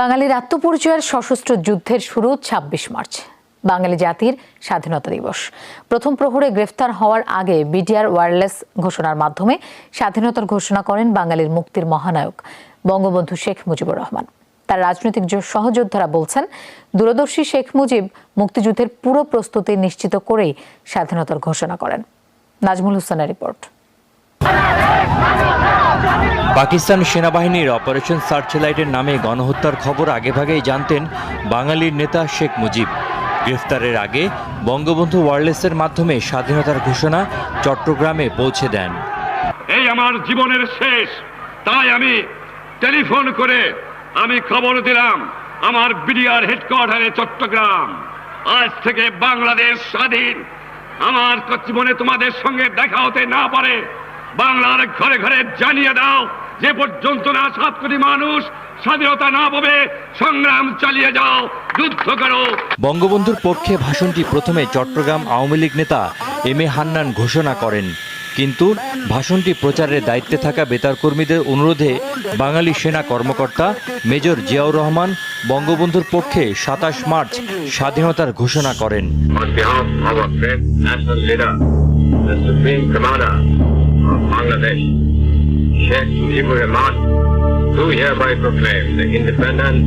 বাঙালির আত্মপরিচয়ের সশস্ত্র যুদ্ধের শুরু ২৬ মার্চ, বাঙালি জাতির স্বাধীনতা দিবস। প্রথম প্রহরে গ্রেফতার হওয়ার আগে বিডিআর ওয়্যারলেস ঘোষণার মাধ্যমে স্বাধীনতার ঘোষণা করেন বাঙালির মুক্তির মহানায়ক, বঙ্গবন্ধু শেখ মুজিবুর রহমান। তার রাজনৈতিক সহযোদ্ধারা বলছেন, দূরদর্শী শেখ মুজিব মুক্তিযুদ্ধের পুরো প্রস্তুতি নিশ্চিত করেই স্বাধীনতার ঘোষণা করেন। নাজমুল হোসেনের রিপোর্ট। পাকিস্তান সেনাবাহিনীর অপারেশন সার্চলাইটের নামে গণহত্যার খবর আগেভাগেই জানতেন বাঙালির নেতা শেখ মুজিব। গ্রেফতারের আগে বঙ্গবন্ধু ওয়ারলেসের মাধ্যমে স্বাধীনতার ঘোষণা চট্টগ্রামে পৌঁছে দেন। এই আমার জীবনের শেষ। তাই আমি টেলিফোন করে আমি খবর দিলাম আমার বিডিআর হেডকোয়ার্টারে চট্টগ্রাম। আজ থেকে বাংলাদেশ স্বাধীন। আমার জীবনে তোমাদের সঙ্গে দেখা হতে না পারে। বাংলার ঘরে ঘরে জানিয়ে দাও যে পর্যন্ত না সাত কোটি মানুষ স্বাধীনতা না পাবে সংগ্রাম চালিয়ে যাও যুদ্ধ করো। বঙ্গবন্ধুর পক্ষে ভাষণটি প্রথমে চট্টগ্রাম আওয়ামী লীগ নেতা এম এ হান্নান ঘোষণা করেন। কিন্তু ভাষণটি প্রচারের দায়িত্বে থাকা বেতার কর্মীদের অনুরোধে বাঙালি সেনা কর্মকর্তা মেজর জিয়াউর রহমান বঙ্গবন্ধুর পক্ষে সাতাশ মার্চ স্বাধীনতার ঘোষণা করেন। Bangladesh, Sheikh Mujibur Rahman, do hereby proclaim the independence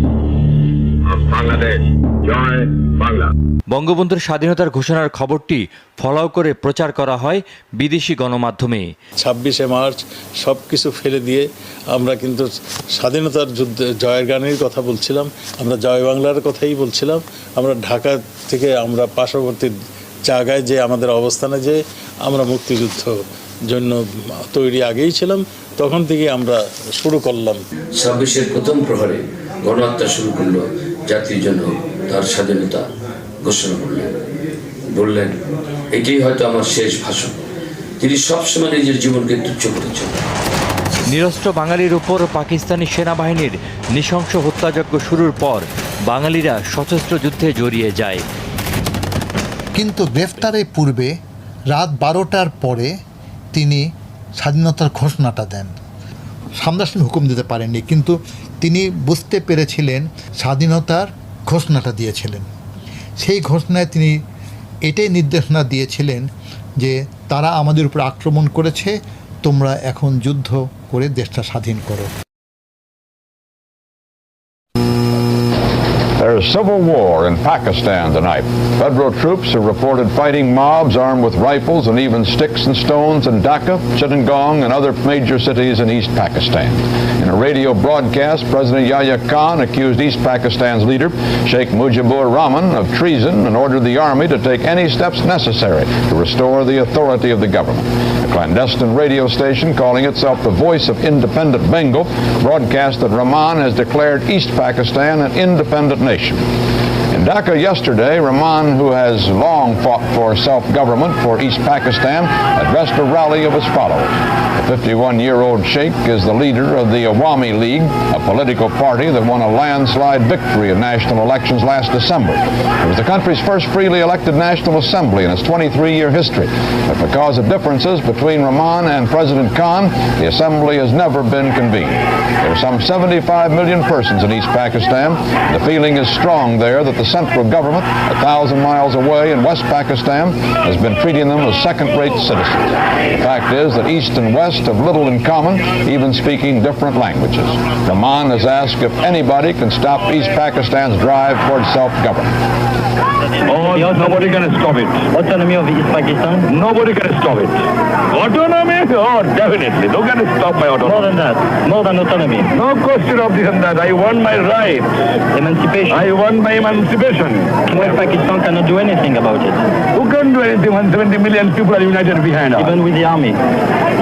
of Bangladesh. Joy Bangla. বঙ্গবন্ধুর স্বাধীনতার ঘোষণার খবরটি ফলাও করে প্রচার করা হয় বিদেশি গণমাধ্যমে ছাব্বিশে মার্চ সব কিছু ফেলে দিয়ে আমরা কিন্তু স্বাধীনতার যুদ্ধে জয়ের গানের কথা বলছিলাম আমরা জয় বাংলার কথাই বলছিলাম আমরা ঢাকা থেকে আমরা পার্শ্ববর্তী জায়গায় যে আমাদের অবস্থানে যে আমরা মুক্তিযুদ্ধ জন্য তৈরি আগেই ছিলাম তখন থেকে আমরা শুরু করলাম। ছাব্বিশের প্রথম প্রহরে গণহত্যা শুরু করল জাতির জন্য তার স্বাধীনতা ঘোষণা করলেন। বললেন এটাই হয়তো আমার শেষ ভাষণ। তিনি সবসময় নিজের জীবনকে তুচ্ছ করেছেন। নিরস্ত্র বাঙালির উপর পাকিস্তানি সেনাবাহিনীর নৃশংস হত্যাযজ্ঞ শুরুর পর বাঙালিরা সশস্ত্র যুদ্ধে জড়িয়ে যায়। কিন্তু গ্রেফতারের পূর্বে রাত বারোটার পরে তিনি স্বাধীনতার ঘোষণাটা দেন। সামনাসামনি হুকুম দিতে পারেননি, কিন্তু তিনি বুঝতে পেরেছিলেন স্বাধীনতার ঘোষণাটা দিয়েছিলেন। সেই ঘোষণায় তিনি এটাই নির্দেশনা দিয়েছিলেন যে তারা আমাদের উপর আক্রমণ করেছে, তোমরা এখন যুদ্ধ করে দেশটা স্বাধীন করো। There is civil war in Pakistan tonight. Federal troops are reported fighting mobs armed with rifles and even sticks and stones in Dhaka, Chittagong, and other major cities in East Pakistan. In a radio broadcast, President Yahya Khan accused East Pakistan's leader, Sheikh Mujibur Rahman, of treason and ordered the army to take any steps necessary to restore the authority of the government. A clandestine radio station calling itself the Voice of Independent Bengal broadcast that Rahman has declared East Pakistan an independent nation. information. In Dhaka yesterday, Rahman, who has long fought for self-government for East Pakistan, addressed a rally of his followers. The 51-year-old sheikh is the leader of the Awami League, a political party that won a landslide victory in national elections last December. It was the country's first freely elected National Assembly in its 23-year history. But because of differences between Rahman and President Khan, the assembly has never been convened. There are some 75 million persons in East Pakistan. The feeling is strong there that the central government, a thousand miles away in West Pakistan, has been treating them as second-rate citizens. The fact is that East and West have little in common, even speaking different languages. Rahman has asked if anybody can stop East Pakistan's drive towards self-government. Oh, nobody can stop it. autonomy of East Pakistan? Nobody can stop it. Autonomy? Oh, definitely. No can stop my autonomy. More autonomy. than that, more than autonomy. No question of this and that. I want my right. Emancipation. I want my emancipation. West Pakistan cannot do anything about it, Who can do anything when 70 million people are united behind us? even with the army.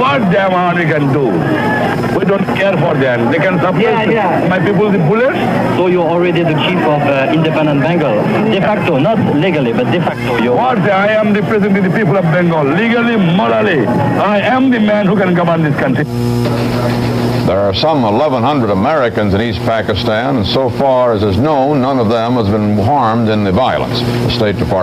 What damn army can do? We don't care for them. They can suppress Yeah, yeah. my people the bullets. So you're already the chief of uh, independent Bengal. De facto, not legally, but de facto, you're. What? I am representing the people of Bengal. Legally, morally, I am the man who can govern this country. There are some 1,100 Americans in East Pakistan, and so far as is known, none of them has been harmed in the violence. The State Department